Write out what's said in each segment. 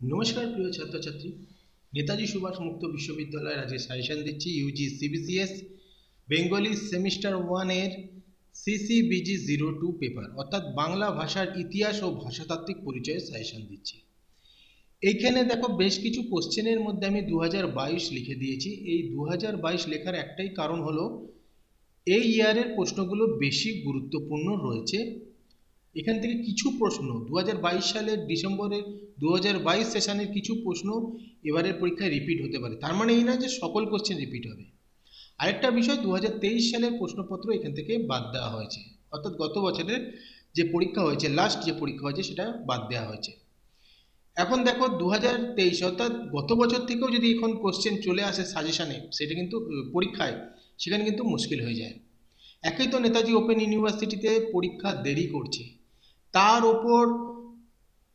নমস্কার, প্রিয় ছাত্রছাত্রী। নেতাজি সুভাষ মুক্ত বিশ্ববিদ্যালয়ের আজকে সাজেশন দিচ্ছি ইউজি সিবিসিএস বেঙ্গলি সেমিস্টার ওয়ানের সিসিবিজি জিরো টু পেপার অর্থাৎ বাংলা ভাষার ইতিহাস ও ভাষাতাত্ত্বিক পরিচয়ে সাজেশন দিচ্ছি। এইখানে দেখো বেশ কিছু কোশ্চেনের মধ্যে আমি দু হাজার বাইশ লিখে দিয়েছি। এই দু হাজার বাইশ লেখার একটাই কারণ হলো, এই ইয়ারের প্রশ্নগুলো বেশি গুরুত্বপূর্ণ রয়েছে। এখান থেকে কিছু প্রশ্ন দু হাজার বাইশ সালের ডিসেম্বরের দু সেশনের কিছু প্রশ্ন এবারের পরীক্ষায় রিপিট হতে পারে। তার মানে এই না যে সকল কোশ্চেন রিপিট হবে। আরেকটা বিষয় দু হাজার তেইশ সালের প্রশ্নপত্র এখান থেকে বাদ দেওয়া হয়েছে। অর্থাৎ গত বছরের যে পরীক্ষা হয়েছে লাস্ট যে পরীক্ষা হয়েছে, সেটা বাদ দেওয়া হয়েছে। এখন দেখো দু হাজার তেইশ, অর্থাৎ গত বছর থেকেও যদি এখন কোশ্চেন চলে আসে সাজেশানে সেটা কিন্তু পরীক্ষায়, সেখানে কিন্তু মুশকিল হয়ে যায়। একই তো নেতাজি ওপেন ইউনিভার্সিটিতে পরীক্ষা দেরি করছে। তার ওপর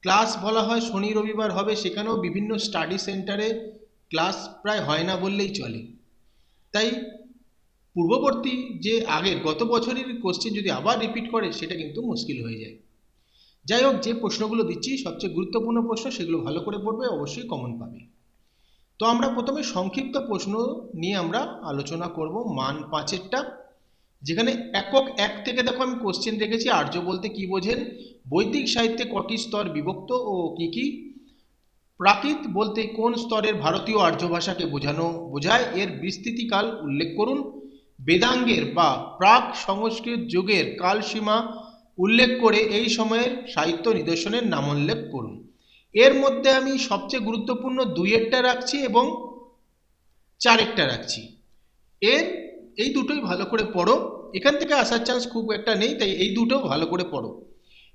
ক্লাস বলা হয় শনি রবিবার হবে, সেখানেও বিভিন্ন স্টাডি সেন্টারে ক্লাস প্রায় হয় না বললেই চলে। তাই পূর্ববর্তী যে আগের গত বছরের কোশ্চেন যদি আবার রিপিট করে, সেটা কিন্তু মুশকিল হয়ে যায়। যাই হোক, যে প্রশ্নগুলো দিচ্ছি, সবচেয়ে গুরুত্বপূর্ণ প্রশ্ন, সেগুলো ভালো করে পড়বে, অবশ্যই কমন পাবে। তো আমরা প্রথমে সংক্ষিপ্ত প্রশ্ন নিয়ে আমরা আলোচনা করব। মান পাঁচেরটা। যেখানে একক এক থেকে দেখো আমি কোশ্চেন রেখেছি, আর্য বলতে কি বোঝেন? বৈদিক সাহিত্যে কটি স্তর বিভক্ত ও কি কি? প্রাকৃত বলতে কোন স্তরের ভারতীয় আর্য ভাষাকে বোঝানো বোঝায়? এর বিস্তৃতিকাল উল্লেখ করুন। বেদাঙ্গের বা প্রাক সংস্কৃত যুগের কালসীমা উল্লেখ করে এই সময়ের সাহিত্য নিদর্শনের নাম উল্লেখ করুন। এর মধ্যে আমি সবচেয়ে গুরুত্বপূর্ণ দুইয়েরটা রাখছি এবং চারেরটা রাখছি। এর এই দুটোই ভালো করে পড়ো। এখান থেকে আসার চান্স খুব একটা নেই, তাই এই দুটো ভালো করে পড়ো।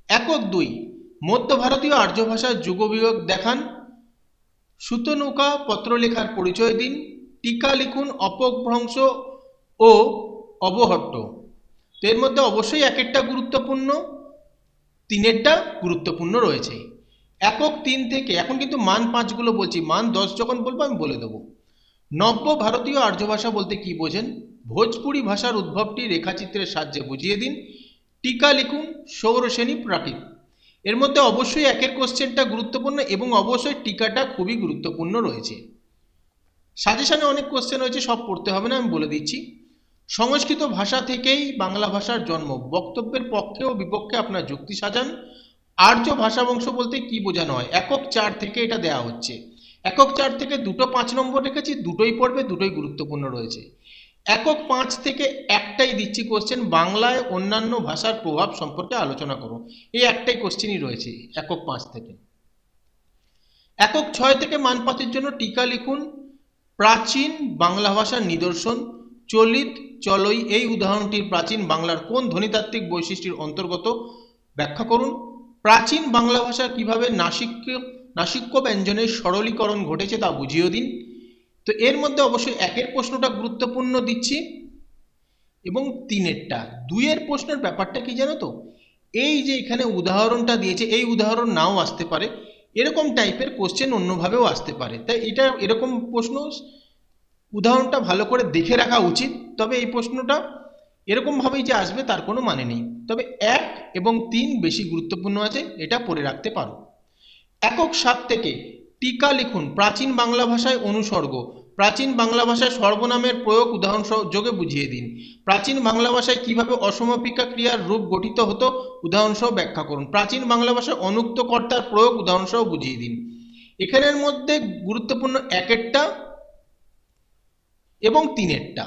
একক দুই, মধ্য ভারতীয় আর্য ভাষার যুগবিয়োগ দেখান। সুতনৌকা পত্রলেখার পরিচয় দিন। টিকা লিখুন অপভ্রংশ ও অবহট্ট। তো এর মধ্যে অবশ্যই এক একটা গুরুত্বপূর্ণ, তিনেরটা গুরুত্বপূর্ণ রয়েছে। একক তিন থেকে, এখন কিন্তু মান পাঁচগুলো বলছি, মান দশ যখন বলব আমি বলে দেবো। নব্য ভারতীয় আর্য ভাষা বলতে কি বোঝেন? ভোজপুরি ভাষার উদ্ভবটি রেখাচিত্রের সাহায্যে বুঝিয়ে দিন। টিকা লিখুন সৌরসেনী প্রাকৃত। এর মধ্যে অবশ্যই একের কোশ্চেনটা গুরুত্বপূর্ণ এবং অবশ্যই টিকাটা খুবই গুরুত্বপূর্ণ রয়েছে। সাজেশনে অনেক কোশ্চেন রয়েছে, সব পড়তে হবে না, আমি বলে দিচ্ছি। সংস্কৃত ভাষা থেকেই বাংলা ভাষার জন্ম। বক্তব্যের পক্ষে ও বিপক্ষে আপনার যুক্তি সাজান। আর্য ভাষা বংশ বলতে কি বোঝানো হয়? একক চার থেকে এটা দেওয়া হচ্ছে। একক চার থেকে দুটো পাঁচ নম্বর রেখেছি, দুটোই পড়বে, দুটোই গুরুত্বপূর্ণ রয়েছে। একক পাঁচ থেকে একটাই দিচ্ছি কোশ্চেন বাংলায় অন্যান্য ভাষার প্রভাব সম্পর্কে আলোচনা করুন এই একটাই কোশ্চেনই রয়েছে, একক পাঁচ থেকে। একক ছয় থেকে মান পাঁচের জন্য টিকা লিখুন, প্রাচীন বাংলা ভাষার নিদর্শন, চলিত চলই, এই উদাহরণটির প্রাচীন বাংলার কোন ধ্বনিতাত্ত্বিক বৈশিষ্ট্যের অন্তর্গত? ব্যাখ্যা করুন। প্রাচীন বাংলা ভাষার কীভাবে নাসিক্য নাসিক্য ব্যঞ্জনের সরলীকরণ ঘটেছে তা বুঝিয়ে দিন। তো এর মধ্যে অবশ্যই একের প্রশ্নটা গুরুত্বপূর্ণ দিচ্ছি এবং তিনেরটা। দুইয়ের প্রশ্নের ব্যাপারটা কি জানো তো? এই যে এখানে উদাহরণটা দিয়েছে, এই উদাহরণ নাও আসতে পারে। এরকম টাইপের কোশ্চেন অন্যভাবেও আসতে পারে। তাই এটা এরকম প্রশ্ন, উদাহরণটা ভালো করে দেখে রাখা উচিত। তবে এই প্রশ্নটা এরকমভাবেই যে আসবে তার কোনো মানে নেই। তবে এক এবং তিন বেশি গুরুত্বপূর্ণ আছে, এটা পড়ে রাখতে পারো। একক সাত থেকে টিকা লিখুন, প্রাচীন বাংলা ভাষায় অনুসর্গ। প্রাচীন বাংলা ভাষায় সর্বনামের প্রয়োগ উদাহরণ যোগে বুঝিয়ে দিন। প্রাচীন বাংলা ভাষায় কীভাবে অসমাপিকা ক্রিয়ার রূপ গঠিত হতো উদাহরণসহ ব্যাখ্যা করুন। প্রাচীন বাংলা ভাষায় অনুক্ত কর্তার প্রয়োগ উদাহরণসহ বুঝিয়ে দিন। এখানের মধ্যে গুরুত্বপূর্ণ একেরটা এবং তিনেরটা।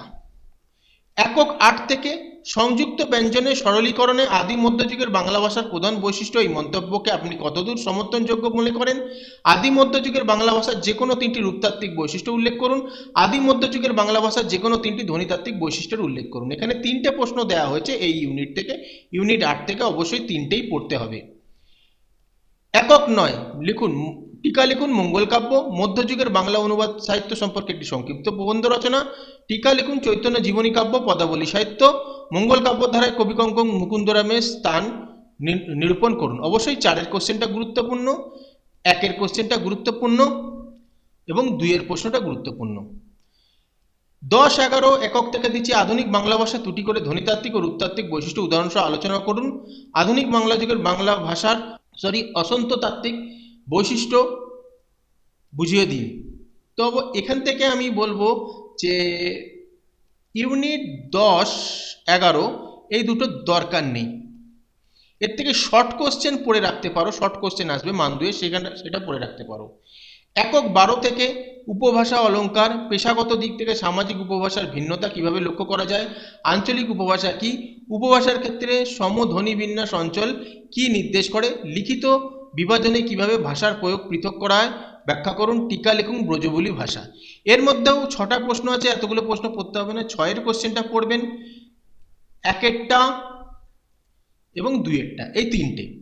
একক আট থেকে সংযুক্ত ব্যঞ্জনের সরলীকরণে আদি মধ্যযুগের বাংলা ভাষার প্রধান বৈশিষ্ট্য এই মন্তব্যকে আপনি কতদূর সমর্থনযোগ্য মনে করেন? আদি মধ্যযুগের বাংলা ভাষার যে কোনো তিনটি রূপতাত্ত্বিক বৈশিষ্ট্য উল্লেখ করুন। আদি মধ্যযুগের বাংলা ভাষার যে কোনো তিনটি ধ্বনিতাত্ত্বিক বৈশিষ্ট্যের উল্লেখ করুন। এখানে তিনটে প্রশ্ন দেওয়া হয়েছে এই ইউনিট থেকে। ইউনিট আট থেকে অবশ্যই তিনটেই পড়তে হবে। একক নয়, লিখুন, টিকা লিখুন, মঙ্গল কাব্য। মধ্যযুগের বাংলা অনুবাদ সাহিত্য সম্পর্কে একটি সংক্ষিপ্ত প্রবন্ধ রচনা। টিকা লিখুন, চৈতন্য জীবনী কাব্য, পদাবলী সাহিত্য। মঙ্গল কাব্য ধারায় কবিকঙ্কং মুকুন্দরামের স্থান নিরূপণ করুন। অবশ্যই চারের কোশ্চেনটা গুরুত্বপূর্ণ, একের কোশ্চেনটা গুরুত্বপূর্ণ এবং দুইয়ের প্রশ্নটা গুরুত্বপূর্ণ। দশ এগারো একক থেকে দিচ্ছি আধুনিক বাংলা ভাষা ত্রুটি করে ধ্বনিতাত্ত্বিক ও রূপতাত্ত্বিক বৈশিষ্ট্য উদাহরণসহ আলোচনা করুন। আধুনিক বাংলা যুগের বাংলা ভাষার সরি অসন্ততাত্ত্বিক বৈশিষ্ট্য বুঝিয়ে দিন। তো এখান থেকে আমি বলব যে ইউনিট দশ, এগারো, এই দুটো দরকার নেই। এর থেকে শর্ট কোশ্চেন পড়ে রাখতে পারো শর্ট কোশ্চেন আসবে মান দুয়ে, সেখানে সেটা পড়ে রাখতে পারো। একক বারো থেকে উপভাষা অলংকার পেশাগত দিক থেকে সামাজিক উপভাষার ভিন্নতা কীভাবে লক্ষ্য করা যায়, আঞ্চলিক উপভাষা কি, উপভাষার ক্ষেত্রে সমধ্বনি বিন্যাস অঞ্চল কি নির্দেশ করে, লিখিত বিভাজনে কীভাবে ভাষার প্রয়োগ পৃথক করা হয় ব্যাখ্যা করুন, টিকা লিখুন, ব্রজবুলি ভাষা। এর মধ্যেও ছটা প্রশ্ন আছে, এতগুলো প্রশ্ন পড়তে হবে না, ছয়ের কোশ্চেনটা পড়বেন এক একটা এবং দুই একটা এই তিনটে।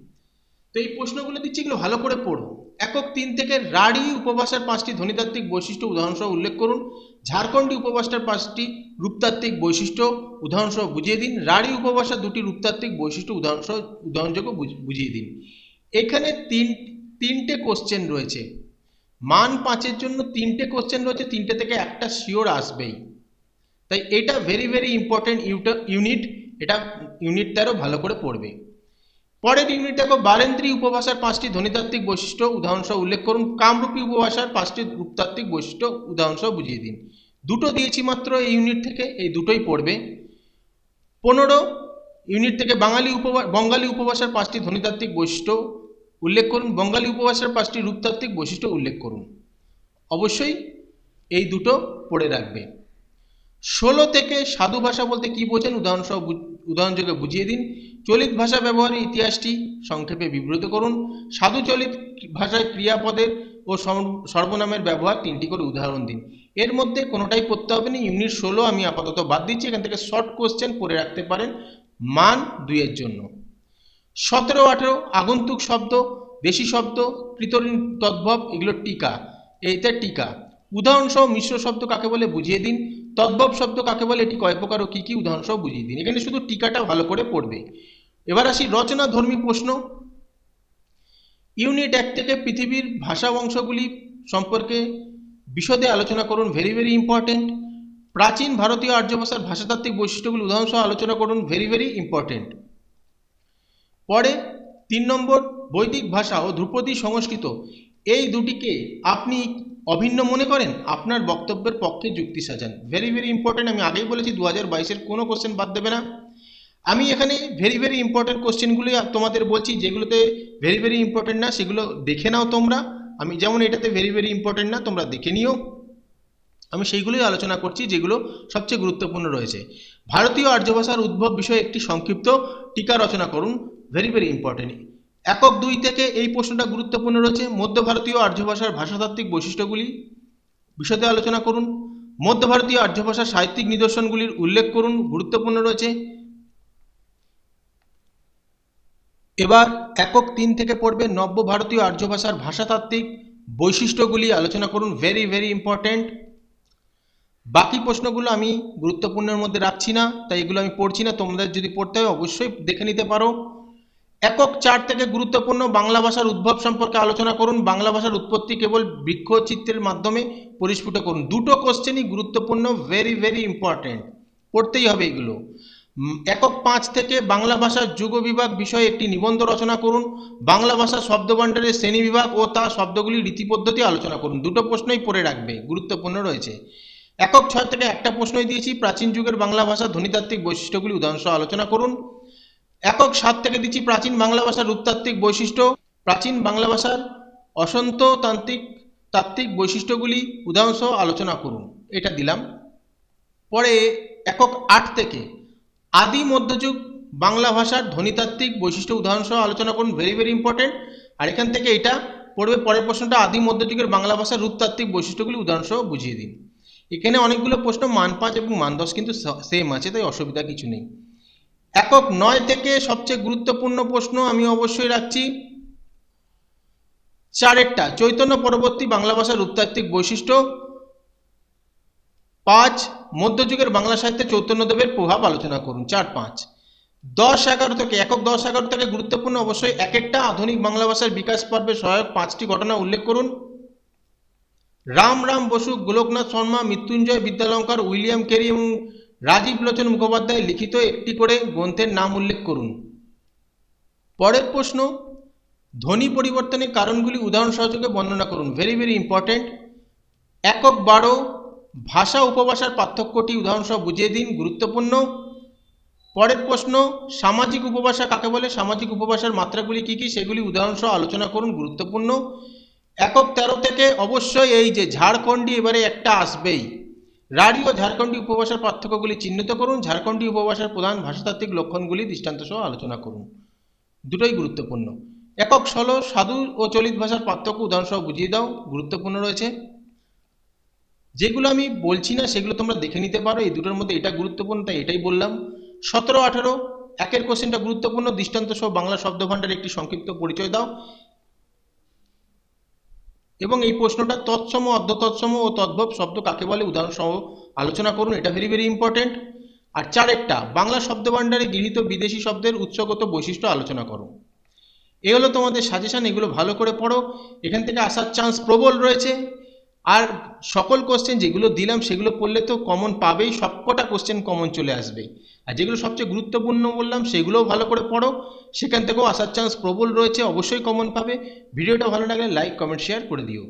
তো এই প্রশ্নগুলো দিচ্ছি, এগুলো ভালো করে পড়ো। একক তিন থেকে রাঢ়ী উপভাষার পাঁচটি ধ্বনিতাত্ত্বিক বৈশিষ্ট্য উদাহরণসহ উল্লেখ করুন। ঝাড়খণ্ডী উপভাষার পাঁচটি রূপতাত্ত্বিক বৈশিষ্ট্য উদাহরণসহ বুঝিয়ে দিন। রাঢ়ী উপভাষার দুটি রূপতাত্ত্বিক বৈশিষ্ট্য উদাহরণসহ উদাহরণযোগ্য বুঝ- বুঝিয়ে দিন। এখানে তিন, তিনটে কোশ্চেন রয়েছে। মান পাঁচের জন্য তিনটে কোশ্চেন রয়েছে, তিনটে থেকে একটা শিওর আসবেই। তাই এটা ভেরি ভেরি ইম্পর্টেন্ট ইউনিট এটা ইউনিট তেরো ভালো করে পড়বে। পরের ইউনিট দেখো, বারেন্দ্রী উপভাষার পাঁচটি ধ্বনিতাত্ত্বিক বৈশিষ্ট্য, উদাহরণসহ উল্লেখ করুন। কামরূপী উপভাষার পাঁচটি রূপতাত্ত্বিক বৈশিষ্ট্য, উদাহরণসহ বুঝিয়ে দিন। দুটো দিয়েছি মাত্র এই ইউনিট থেকে, এই দুটোই পড়বে। পনেরো ইউনিট থেকে বাঙালি উপভা বঙ্গালী উপভাষার পাঁচটি ধ্বনিতাত্ত্বিক বৈশিষ্ট্য উল্লেখ করুন, বঙ্গালী উপভাষার পাঁচটি রূপতাত্ত্বিক বৈশিষ্ট্য উল্লেখ করুন। অবশ্যই এই দুটো পড়ে রাখবে। ষোলো থেকে সাধু ভাষা বলতে কি বোঝেন? উদাহরণসহ উদাহরণযোগে বুঝিয়ে দিন। চলিত ভাষা ব্যবহারের ইতিহাসটি সংক্ষেপে বিবৃত করুন। সাধু চলিত ভাষায় ক্রিয়াপদের ও সর্বনামের ব্যবহার তিনটি করে উদাহরণ দিন। এর মধ্যে কোনোটাই পড়তে হবে না। ইউনিট ষোলো আমি আপাতত বাদ দিচ্ছি। এখান থেকে শর্ট কোশ্চেন পড়ে রাখতে পারেন মান দুইয়ের জন্য। সতেরো আঠেরো আগন্তুক শব্দ, বেশি শব্দ কৃতঋণ তদ্ভব, এগুলো টিকা। এইটা টিকা। উদাহরণসহ মিশ্র শব্দ কাকে বলে বুঝিয়ে দিন। তদ্ভব শব্দ কাকে বলে, এটি কয় প্রকার ও কী কী উদাহরণসহ বুঝিয়ে দিন। এখানে শুধু টিকাটা ভালো করে পড়বে। এবার আসি রচনা ধর্মী প্রশ্ন। ইউনিট এক থেকে পৃথিবীর ভাষা বংশগুলি সম্পর্কে বিশদে আলোচনা করুন ভেরি ভেরি ইম্পর্টেন্ট প্রাচীন ভারতীয় আর্য ভাষার ভাষাতাত্ত্বিক বৈশিষ্ট্যগুলি উদাহরণসহ আলোচনা করুন ভেরি ভেরি ইম্পর্টেন্ট পরে তিন নম্বর বৈদিক ভাষা ও ধ্রুপদী সংস্কৃত। এই দুটিকে আপনি অভিন্ন মনে করেন? আপনার বক্তব্যের পক্ষে যুক্তি সাজান। ভেরি ভেরি ইম্পর্টেন্ট আমি আগেই বলেছি দু হাজার বাইশের কোনো কোশ্চেন বাদ দেবে না। আমি এখানে ভেরি ভেরি ইম্পর্টেন্ট কোশ্চেনগুলি তোমাদের বলছি, যেগুলোতে ভেরি ভেরি ইম্পর্টেন্ট না, সেগুলো দেখে নাও তোমরা। আমি যেমন এটাতে ভেরি ভেরি ইম্পর্টেন্ট না, তোমরা দেখে নিও। আমি সেইগুলোই আলোচনা করছি যেগুলো সবচেয়ে গুরুত্বপূর্ণ রয়েছে। ভারতীয় আর্য ভাষার উদ্ভব বিষয়ে একটি সংক্ষিপ্ত টিকা রচনা করুন ভেরি ভেরি ইম্পর্টেন্ট একক দুই থেকে এই প্রশ্নটা গুরুত্বপূর্ণ রয়েছে মধ্য ভারতীয় আর্য ভাষার ভাষাতাত্ত্বিক বৈশিষ্ট্যগুলি বিশদে আলোচনা করুন মধ্য ভারতীয় আর্য ভাষার সাহিত্যিক নিদর্শনগুলির উল্লেখ করুন, গুরুত্বপূর্ণ রয়েছে। এবার একক তিন থেকে পড়বে নব্য ভারতীয় আর্য ভাষার ভাষাতাত্ত্বিক বৈশিষ্ট্যগুলি আলোচনা করুন ভেরি ভেরি ইম্পর্ট্যান্ট বাকি প্রশ্নগুলো আমি গুরুত্বপূর্ণের মধ্যে রাখছি না, তাই এগুলো আমি পড়ছি না। তোমাদের যদি পড়তে হয় অবশ্যই দেখে নিতে পারো। একক চার থেকে গুরুত্বপূর্ণ বাংলা ভাষার উদ্ভব সম্পর্কে আলোচনা করুন। বাংলা ভাষার উৎপত্তি কেবল বৃক্ষচিত্রের মাধ্যমে পরিস্ফুট করুন। দুটো কোশ্চেনই গুরুত্বপূর্ণ ভেরি ভেরি ইম্পর্ট্যান্ট পড়তেই হবে এগুলো। একক পাঁচ থেকে বাংলা ভাষার যুগ বিভাগ বিষয়ে একটি নিবন্ধ রচনা করুন। বাংলা ভাষা শব্দভাণ্ডারের শ্রেণি বিভাগ ও তার শব্দগুলির রীতি পদ্ধতি আলোচনা করুন। দুটো প্রশ্নই পড়ে রাখবে, গুরুত্বপূর্ণ রয়েছে। একক ছয় থেকে একটা প্রশ্নই দিয়েছি, প্রাচীন যুগের বাংলা ভাষার ধ্বনিতাত্ত্বিক বৈশিষ্ট্যগুলি উদাহরণসহ আলোচনা করুন। একক সাত থেকে দিচ্ছি, প্রাচীন বাংলা ভাষার রূপতাত্ত্বিক বৈশিষ্ট্য। প্রাচীন বাংলা ভাষার অসন্ত তান্ত্রিক তাত্ত্বিক বৈশিষ্ট্যগুলি উদাহরণসহ আলোচনা করুন। এটা দিলাম। পরে একক আট থেকে আদি মধ্যযুগ বাংলা ভাষার ধ্বনিতাত্ত্বিক বৈশিষ্ট্য উদাহরণসহ আলোচনা করুন ভেরি ভেরি ইম্পর্টেন্ট আর এখান থেকে এটা পড়বে, পরের প্রশ্নটা আদি মধ্যযুগের বাংলা ভাষার রূপতাত্ত্বিক বৈশিষ্ট্যগুলি উদাহরণসহ বুঝিয়ে দিন। এখানে অনেকগুলো প্রশ্ন, মান পাঁচ এবং মান দশ কিন্তু সেম আছে, তাই অসুবিধা কিছু নেই। একক নয় থেকে সবচেয়ে গুরুত্বপূর্ণ প্রশ্ন আমি অবশ্যই রাখছি। চারেরটা, চৈতন্য পরবর্তী বাংলা ভাষার রূপতাত্ত্বিক বৈশিষ্ট্য। পাঁচ মধ্যযুগের বাংলা সাহিত্যে চৈতন্যদেবের প্রভাব আলোচনা করুন, চার, পাঁচ। দশ, এগারো থেকে, একক দশ, এগারো থেকে গুরুত্বপূর্ণ অবশ্যই এক একটা আধুনিক বাংলা ভাষার বিকাশ পর্বে সহায়ক পাঁচটি ঘটনা উল্লেখ করুন। রাম রাম বসু, গোলকনাথ শর্মা, মৃত্যুঞ্জয় বিদ্যালঙ্কার, উইলিয়াম কেরি এবং রাজীব লোচন মুখোপাধ্যায় লিখিত একটি করে গ্রন্থের নাম উল্লেখ করুন। পরের প্রশ্ন, ধ্বনি পরিবর্তনের কারণগুলি উদাহরণ সহযোগে বর্ণনা করুন। ভেরি ভেরি ইম্পর্টেন্ট একক বারো ভাষা উপভাষার পার্থক্যটি উদাহরণসহ বুঝিয়ে দিন, গুরুত্বপূর্ণ। পরের প্রশ্ন, সামাজিক উপভাষা কাকে বলে? সামাজিক উপভাষার মাত্রাগুলি কী কী? সেগুলি উদাহরণসহ আলোচনা করুন, গুরুত্বপূর্ণ। একক তেরো থেকে অবশ্যই এই যে ঝাড়খণ্ডী এবারে একটা আসবেই। রাঢ়ী ও ঝাড়খণ্ডী উপভাষার পার্থক্যগুলি চিহ্নিত করুন, ঝাড়খণ্ডী উপভাষার প্রধান ভাষাতাত্ত্বিক লক্ষণগুলি দৃষ্টান্ত সহ আলোচনা করুন। দুটোই গুরুত্বপূর্ণ। একক ষোলো, সাধু ও চলিত ভাষার পার্থক্য উদাহরণসহ বুঝিয়ে দাও, গুরুত্বপূর্ণ রয়েছে। যেগুলো আমি বলছি না, সেগুলো তোমরা দেখে নিতে পারো, এই দুটোর মধ্যে এটা গুরুত্বপূর্ণ, তাই এটাই বললাম। সতেরো, আঠারো, একের কোশ্চেনটা গুরুত্বপূর্ণ, দৃষ্টান্ত সহ বাংলা শব্দভাণ্ডার একটি সংক্ষিপ্ত পরিচয় দাও। এবং এই প্রশ্নটা তৎসম অর্ধ তৎসম ও তদ্ভব শব্দ কাকে বলে? উদাহরণ সহ আলোচনা করুন, এটা ভেরি ভেরি ইম্পর্টেন্ট আর চারেরটা, বাংলা শব্দভাণ্ডারে গৃহীত বিদেশি শব্দের উৎসগত বৈশিষ্ট্য আলোচনা করো এ হলো তোমাদের সাজেশন এগুলো ভালো করে পড়ো। এখান থেকে আসার চান্স প্রবল রয়েছে। আর সকল কোশ্চেন যেগুলো দিলাম, সেগুলো পড়লে তো কমন পাবেই, সবকটা কোশ্চেন কমন চলে আসবে। আর যেগুলো সবচেয়ে গুরুত্বপূর্ণ বললাম, সেগুলোও ভালো করে পড়ো। সেখান থেকেও আসার চান্স প্রবল রয়েছে, অবশ্যই কমন পাবে। ভিডিওটা ভালো লাগলে লাইক কমেন্ট শেয়ার করে দিও।